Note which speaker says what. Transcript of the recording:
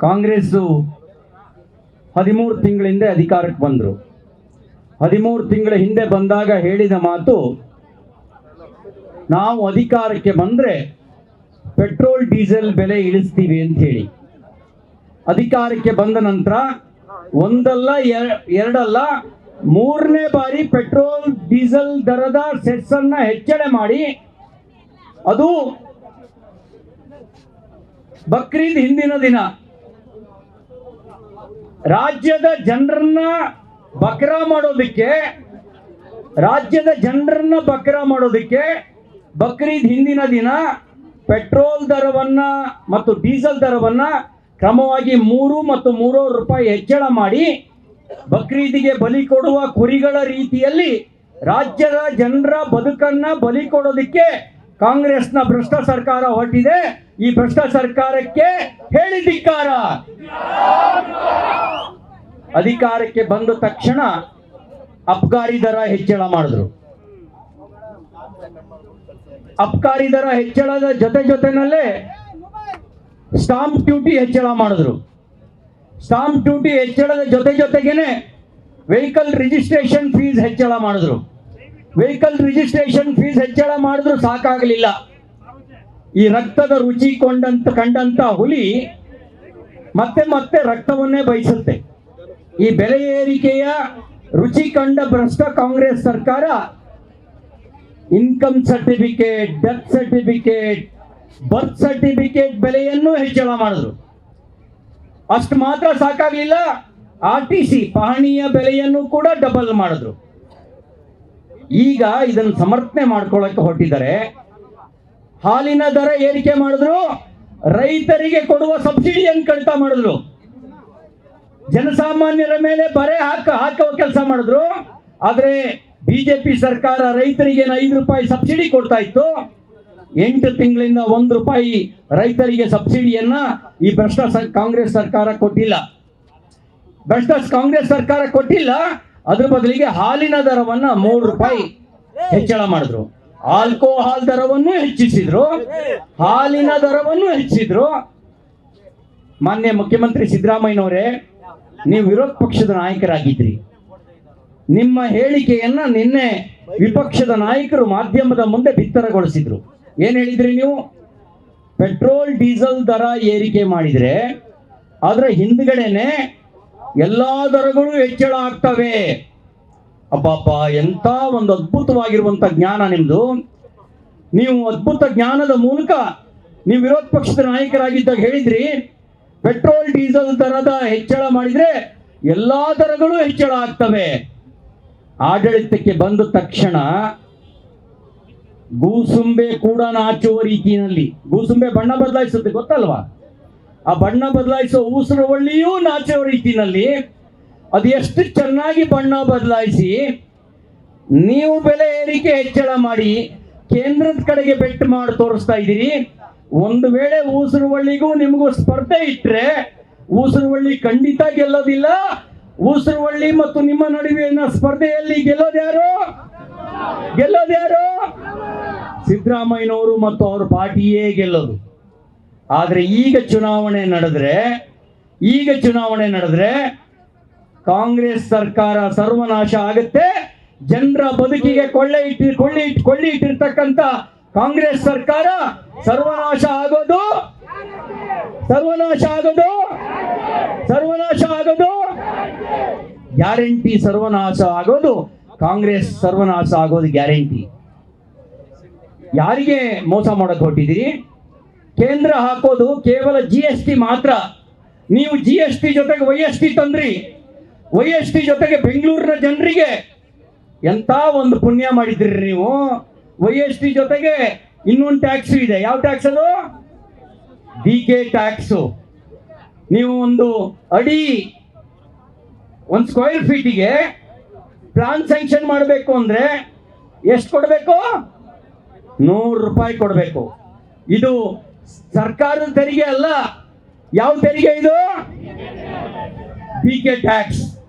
Speaker 1: ಕಾಂಗ್ರೆಸ್ಸು ಹದಿಮೂರು ತಿಂಗಳ ಹಿಂದೆ ಅಧಿಕಾರಕ್ಕೆ ಬಂದರು. ಹದಿಮೂರು ತಿಂಗಳ ಹಿಂದೆ ಬಂದಾಗ ಹೇಳಿದ ಮಾತು, ನಾವು ಅಧಿಕಾರಕ್ಕೆ ಬಂದರೆ ಪೆಟ್ರೋಲ್, ಡೀಸೆಲ್ ಬೆಲೆ ಇಳಿಸ್ತೀವಿ ಅಂತ ಹೇಳಿ. ಅಧಿಕಾರಕ್ಕೆ ಬಂದ ನಂತರ ಒಂದಲ್ಲ ಎರ- ಎರಡಲ್ಲ ಮೂರನೇ ಬಾರಿ ಪೆಟ್ರೋಲ್, ಡೀಸೆಲ್ ದರದ ಸೆಟ್ಸನ್ನ ಹೆಚ್ಚಳ ಮಾಡಿ, ಅದು ಬಕ್ರೀದ್ ಹಿಂದಿನ ದಿನ. ರಾಜ್ಯದ ಜನರನ್ನ ಬಕ್ರ ಮಾಡೋದಕ್ಕೆ, ರಾಜ್ಯದ ಜನರನ್ನ ಬಕ್ರ ಮಾಡೋದಕ್ಕೆ ಬಕ್ರೀದ್ ಹಿಂದಿನ ದಿನ ಪೆಟ್ರೋಲ್ ದರವನ್ನ ಮತ್ತು ಡೀಸೆಲ್ ದರವನ್ನ ಕ್ರಮವಾಗಿ ಮೂರು ಮತ್ತು ಮೂರೂವರೆ ರೂಪಾಯಿ ಹೆಚ್ಚಳ ಮಾಡಿ ಬಕ್ರೀದಿಗೆ ಬಲಿ ಕೊಡುವ ಕುರಿಗಳ ರೀತಿಯಲ್ಲಿ ರಾಜ್ಯದ ಜನರ ಬದುಕನ್ನ ಬಲಿ ಕೊಡೋದಕ್ಕೆ ಕಾಂಗ್ರೆಸ್ನ ಭ್ರಷ್ಟ ಸರ್ಕಾರ ಹೊರಟಿದೆ, ಈ ಭ್ರಷ್ಟ ಸರ್ಕಾರಕ್ಕೆ ಹೇಳಿ ಧಿಕ್ಕಾರ ಅಧಿಕಾರಕ್ಕೆ ಬಂದ ತಕ್ಷಣ ಅಬ್ಕಾರಿ ದರ ಹೆಚ್ಚಳ ಮಾಡಿದ್ರು. ಅಬ್ಕಾರಿ ದರ ಹೆಚ್ಚಳದ ಜೊತೆ ಜೊತೆನಲ್ಲೇ ಸ್ಟಾಂಪ್ ಡ್ಯೂಟಿ ಹೆಚ್ಚಳ ಮಾಡಿದ್ರು. ಸ್ಟಾಂಪ್ ಡ್ಯೂಟಿ ಹೆಚ್ಚಳದ ಜೊತೆ ಜೊತೆಗೇನೆ ವೆಹಿಕಲ್ ರಿಜಿಸ್ಟ್ರೇಷನ್ ಫೀಸ್ ಹೆಚ್ಚಳ ಮಾಡಿದ್ರು. ವೆಹಿಕಲ್ ರಿಜಿಸ್ಟ್ರೇಷನ್ ಫೀಸ್ ಹೆಚ್ಚಳ ಮಾಡಿದ್ರು ಸಾಕಾಗಲಿಲ್ಲ. ಈ ರಕ್ತದ ರುಚಿ ಕೊಂಡಂತ, ಕಂಡಂತ ಹುಲಿ ಮತ್ತೆ ಮತ್ತೆ ರಕ್ತವನ್ನೇ ಬಯಸುತ್ತೆ. ಈ ಬೆಲೆ ಏರಿಕೆಯ ರುಚಿ ಕಂಡ ಭ್ರಷ್ಟ ಕಾಂಗ್ರೆಸ್ ಸರ್ಕಾರ income certificate death certificate birth certificate ಬೆಲೆಯನ್ನು ಹೆಚ್ಚಳ ಮಾಡಿದ್ರು. ಅಷ್ಟು ಮಾತ್ರ ಸಾಕಾಗಲಿಲ್ಲ ಆರ್ ಟಿ ಸಿ ಪಹಣಿಯ ಬೆಲೆಯನ್ನು ಕೂಡ ಡಬಲ್ ಮಾಡಿದ್ರು. ಈಗ ಇದನ್ನು ಸಮರ್ಥನೆ ಮಾಡ್ಕೊಳ್ಳಕ್ಕೆ ಹೊರಟಿದ್ದಾರೆ. ಹಾಲಿನ ದರ ಏರಿಕೆ ಮಾಡಿದ್ರು, ರೈತರಿಗೆ ಕೊಡುವ ಸಬ್ಸಿಡಿಯನ್ನು ಕಡಿತ ಮಾಡಿದ್ರು? ಜನಸಾಮಾನ್ಯರ ಮೇಲೆ ಬರೆ ಹಾಕ, ಹಾಕುವ ಕೆಲಸ ಮಾಡಿದ್ರು. ಆದ್ರೆ ಬಿಜೆಪಿ ಸರ್ಕಾರ ರೈತರಿಗೆ ಐದು ರೂಪಾಯಿ ಸಬ್ಸಿಡಿ ಕೊಡ್ತಾ ಇತ್ತು? ಎಂಟು ತಿಂಗಳಿಂದ ಒಂದು ರೂಪಾಯಿ ರೈತರಿಗೆ ಸಬ್ಸಿಡಿಯನ್ನ ಈ ಭ್ರಷ್ಟ ಕಾಂಗ್ರೆಸ್ ಸರ್ಕಾರ ಕೊಟ್ಟಿಲ್ಲ. ಭ್ರಷ್ಟ ಕಾಂಗ್ರೆಸ್ ಸರ್ಕಾರ ಕೊಟ್ಟಿಲ್ಲ ಅದ್ರ ಬದಲಿಗೆ ಹಾಲಿನ ದರವನ್ನ ಮೂರು ರೂಪಾಯಿ ಹೆಚ್ಚಳ ಮಾಡಿದ್ರು. ಆಲ್ಕೋಹಾಲ್ ದರವನ್ನು ಹೆಚ್ಚಿಸಿದ್ರು. ಹಾಲಿನ ದರವನ್ನು ಹೆಚ್ಚಿಸಿದ್ರು. ಮಾನ್ಯ ಮುಖ್ಯಮಂತ್ರಿ ಸಿದ್ದರಾಮಯ್ಯನವರೇ ನೀವು ವಿರೋಧ ಪಕ್ಷದ ನಾಯಕರಾಗಿದ್ರಿ. ನಿಮ್ಮ ಹೇಳಿಕೆಯನ್ನ ನಿನ್ನೆ ವಿಪಕ್ಷದ ನಾಯಕರು ಮಾಧ್ಯಮದ ಮುಂದೆ ಬಿತ್ತರಗೊಳಿಸಿದ್ರು. ಏನ್ ಹೇಳಿದ್ರಿ ನೀವು? ಪೆಟ್ರೋಲ್ ಡೀಸೆಲ್ ದರ ಏರಿಕೆ ಮಾಡಿದ್ರೆ ಅದರ ಹಿಂದ್ಗಡೆನೆ ಎಲ್ಲಾ ದರಗಳು ಹೆಚ್ಚಳ ಆಗ್ತವೆ. ಅಬ್ಬಪ್ಪ ಎಂತ ಒಂದು ಅದ್ಭುತವಾಗಿರುವಂತ ಜ್ಞಾನ ನಿಮ್ದು. ನೀವು ಅದ್ಭುತ ಜ್ಞಾನದ ಮೂಲಕ ನೀವು ವಿರೋಧ ಪಕ್ಷದ ನಾಯಕರಾಗಿದ್ದಾಗ ಹೇಳಿದ್ರಿ, ಪೆಟ್ರೋಲ್, ಡೀಸೆಲ್ ದರದ ಹೆಚ್ಚಳ ಮಾಡಿದ್ರೆ ಎಲ್ಲಾ ದರಗಳು ಹೆಚ್ಚಳ ಆಗ್ತವೆ. ಆಡಳಿತಕ್ಕೆ ಬಂದ ತಕ್ಷಣ ಗೂಸುಂಬೆ ಕೂಡ ನಾಚುವ ರೀತಿಯಲ್ಲಿ, ಗೂಸುಂಬೆ ಬಣ್ಣ ಬದಲಾಯಿಸುತ್ತೆ, ಗೊತ್ತಲ್ವಾ? ಆ ಬಣ್ಣ ಬದಲಾಯಿಸುವ ಒಳ್ಳೆಯೂ ನಾಚೋ ರೀತಿಯಲ್ಲಿ ಅದು ಎಷ್ಟು ಚೆನ್ನಾಗಿ ಬಣ್ಣ ಬದಲಾಯಿಸಿ ನೀವು ಬೆಲೆ ಏರಿಕೆ ಹೆಚ್ಚಳ ಮಾಡಿ ಕೇಂದ್ರದ ಕಡೆಗೆ ಬೆಟ್ಟು ಮಾಡಿ ತೋರಿಸ್ತಾ ಇದ್ದೀರಿ. ಒಂದು ವೇಳೆ ಊಸರವಳ್ಳಿಗೂ ನಿಮಗೂ ಸ್ಪರ್ಧೆ ಇಟ್ಟರೆ ಊಸರವಳ್ಳಿ ಖಂಡಿತ ಗೆಲ್ಲೋದಿಲ್ಲ. ಊಸರವಳ್ಳಿ ಮತ್ತು ನಿಮ್ಮ ನಡುವಿನ ಸ್ಪರ್ಧೆಯಲ್ಲಿ ಗೆಲ್ಲೋದ್ಯಾರು ಗೆಲ್ಲೋದ್ಯಾರು ಸಿದ್ದರಾಮಯ್ಯನವರು ಮತ್ತು ಅವ್ರ ಪಾರ್ಟಿಯೇ ಗೆಲ್ಲೋದು. ಆದ್ರೆ ಈಗ ಚುನಾವಣೆ ನಡೆದ್ರೆ, ಈಗ ಚುನಾವಣೆ ನಡೆದ್ರೆ ಕಾಂಗ್ರೆಸ್ ಸರ್ಕಾರ ಸರ್ವನಾಶ ಆಗುತ್ತೆ. ಜನರ ಬದುಕಿಗೆ ಕೊಳ್ಳೆ ಇಟ್ಟಿ, ಕೊಳ್ಳಿ ಕೊಳ್ಳಿ ಇಟ್ಟಿರ್ತಕ್ಕಂಥ ಕಾಂಗ್ರೆಸ್ ಸರ್ಕಾರ ಸರ್ವನಾಶ ಆಗೋದು? ಸರ್ವನಾಶ ಆಗೋದು? ಸರ್ವನಾಶ ಆಗೋದು? ಗ್ಯಾರಂಟಿ ಸರ್ವನಾಶ ಆಗೋದು. ಕಾಂಗ್ರೆಸ್ ಸರ್ವನಾಶ ಆಗೋದು ಗ್ಯಾರಂಟಿ. ಯಾರಿಗೆ ಮೋಸ ಮಾಡಕ್ ಹೊಟ್ಟಿದ್ದೀರಿ ಕೇಂದ್ರ ಹಾಕೋದು ಕೇವಲ ಜಿ ಎಸ್ ಟಿ ಮಾತ್ರ. ನೀವು ಜಿ ಎಸ್ ಟಿ ಜೊತೆಗೆ ವೈ ಎಸ್ ಟಿ ತಂದ್ರಿ. ವೈ ಎಸ್ ಟಿ ಜೊತೆಗೆ ಬೆಂಗಳೂರಿನ ಜನರಿಗೆ ಎಂಥ ಒಂದು ಪುಣ್ಯ ಮಾಡಿದ್ರಿ ನೀವು. ವೈ ಎಸ್ ಟಿ ಜೊತೆಗೆ ಇನ್ನೊಂದು ಟ್ಯಾಕ್ಸ್ ಇದೆ. ಯಾವ ಟ್ಯಾಕ್ಸ್ ಅದು? ಡಿ ಕೆ ಟ್ಯಾಕ್ಸು ನೀವು ಒಂದು ಅಡಿ ಒಂದು ಸ್ಕ್ವೇರ್ ಫೀಟಿಗೆ ಪ್ಲಾನ್ ಸ್ಯಾಂಕ್ಷನ್ ಮಾಡಬೇಕು ಅಂದ್ರೆ ಎಷ್ಟು ಕೊಡಬೇಕು? ನೂರು ರೂಪಾಯಿ ಕೊಡಬೇಕು. ಇದು ಸರ್ಕಾರದ ತೆರಿಗೆ ಅಲ್ಲ. ಯಾವ ತೆರಿಗೆ ಇದು? D K tax